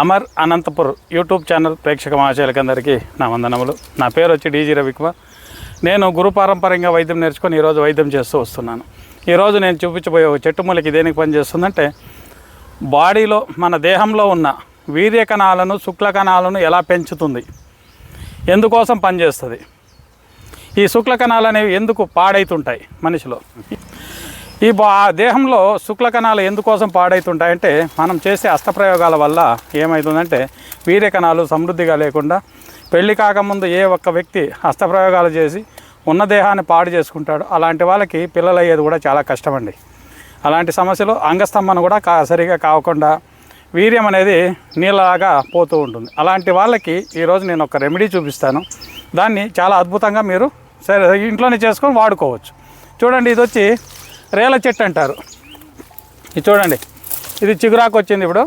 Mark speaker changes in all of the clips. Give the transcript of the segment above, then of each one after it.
Speaker 1: Amar Anantapur YouTube channel ప్రేక్షక మహాశయులకందరికీ నా వందనములు. నా పేరు వచ్చి డీజీ రవికుమార్. నేను గురు పారంపర్యంగా వైద్యం నేర్చుకొని ఈరోజు వైద్యం చేస్తూ వస్తున్నాను. ఈరోజు నేను చూపించబోయే ఒక చెట్టు మూలకి దేనికి పనిచేస్తుందంటే బాడీలో మన దేహంలో ఉన్న వీర్య కణాలను శుక్ల కణాలను ఎలా పెంచుతుంది ఎందుకోసం పనిచేస్తుంది. ఈ శుక్ల కణాలు అనేవి ఎందుకు పాడైతుంటాయి మనిషిలో? ఈ బా దేహంలో శుక్ల కణాలు ఎందుకోసం పాడైతుంటాయంటే మనం చేసే అస్తప్రయోగాల వల్ల ఏమవుతుందంటే వీర్య కణాలు సమృద్ధిగా లేకుండా పెళ్ళి కాకముందు ఏ ఒక్క వ్యక్తి హస్తప్రయోగాలు చేసి ఉన్న దేహాన్ని పాడు చేసుకుంటాడు అలాంటి వాళ్ళకి పిల్లలు అయ్యేది కూడా చాలా కష్టమండి. అలాంటి సమస్యలు అంగస్తంభన కూడా కా సరిగా కాకుండా వీర్యం అనేది నీళ్ళలాగా పోతూ ఉంటుంది. అలాంటి వాళ్ళకి ఈరోజు నేను ఒక రెమెడీ చూపిస్తాను. దాన్ని చాలా అద్భుతంగా మీరు సరే ఇంట్లోనే చేసుకొని వాడుకోవచ్చు. చూడండి ఇది వచ్చి రేల చెట్టు అంటారు. ఇది చూడండి. ఇది చిగురాకు వచ్చింది ఇప్పుడు.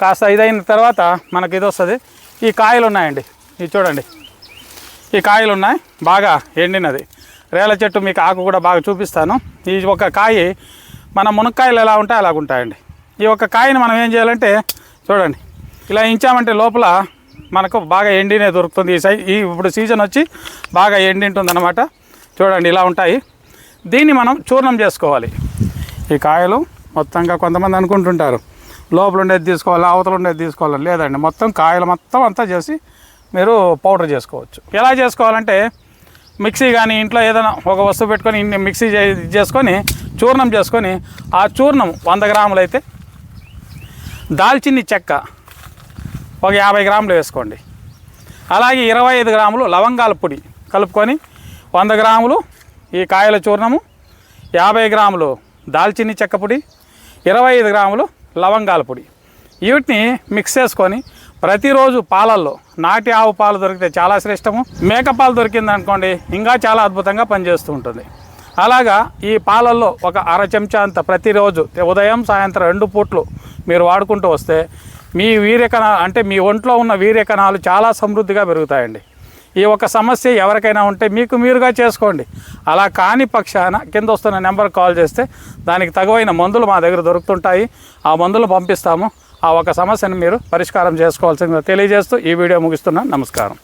Speaker 1: కాస్త ఇదైన తర్వాత మనకి ఇది వస్తుంది. ఈ కాయలు ఉన్నాయండి. ఇది చూడండి. ఈ కాయలు ఉన్నాయి. బాగా ఎండినది. రేల చెట్టు మీకు ఆకు కూడా బాగా చూపిస్తాను. ఈ ఒక కాయ మన మునక్కాయలు ఎలా ఉంటాయి అలాగ ఉంటాయండి. ఈ ఒక కాయని మనం ఏం చేయాలంటే చూడండి. ఇలా ఇంచామంటే లోపల మనకు బాగా ఎండినే దొరుకుతుంది. ఈ సై ఈ ఇప్పుడు సీజన్ వచ్చి బాగా ఎండింటుంది అనమాట చూడండి ఇలా ఉంటాయి. దీన్ని మనం చూర్ణం చేసుకోవాలి. ఈ కాయలు మొత్తంగా కొంతమంది అనుకుంటుంటారు లోపల ఉండేది తీసుకోవాలి అవతల ఉండేది తీసుకోవాలి? లేదండి మొత్తం కాయలు మొత్తం అంతా చేసి మీరు పౌడర్ చేసుకోవచ్చు. ఎలా చేసుకోవాలంటే మిక్సీ కానీ ఇంట్లో ఏదైనా ఒక వస్తువు పెట్టుకొని ఇన్ని మిక్సీ చేసుకొని చూర్ణం చేసుకొని ఆ చూర్ణం వంద గ్రాములు అయితే దాల్చిన్ని చెక్క ఒక యాభై గ్రాములు వేసుకోండి. అలాగే ఇరవై ఐదు గ్రాములు లవంగాల పొడి కలుపుకొని వంద గ్రాములు ఈ కాయల చూర్ణము యాభై గ్రాములు దాల్చిని చెక్క పొడి ఇరవై ఐదు గ్రాములు లవంగాల పొడి. వీటిని మిక్స్ చేసుకొని ప్రతిరోజు పాలల్లో నాటి ఆవు పాలు దొరికితే చాలా శ్రేష్టము. మేక పాలు దొరికింది అనుకోండి ఇంకా చాలా అద్భుతంగా పనిచేస్తూ ఉంటుంది. అలాగా ఈ పాలల్లో ఒక అర చెంచా అంత ప్రతిరోజు ఉదయం సాయంత్రం రెండు పూట్లు మీరు వాడుకుంటూ వస్తే మీ వీర్యకణాలు అంటే మీ ఒంట్లో ఉన్న వీర్యకణాలు చాలా సమృద్ధిగా పెరుగుతాయండి. ఈ ఒక సమస్య ఎవరికైనా ఉంటే మీకు మీరుగా చేసుకోండి. అలా కాని పక్షాన కింద వస్తున్న నెంబర్ కాల్ చేస్తే దానికి తగువైన మందులు మా దగ్గర దొరుకుతుంటాయి. ఆ మందులు పంపిస్తాము. ఆ ఒక సమస్యను మీరు పరిష్కారం చేసుకోవాల్సిందిగా తెలియజేస్తూ ఈ వీడియో ముగిస్తున్నాను. నమస్కారం.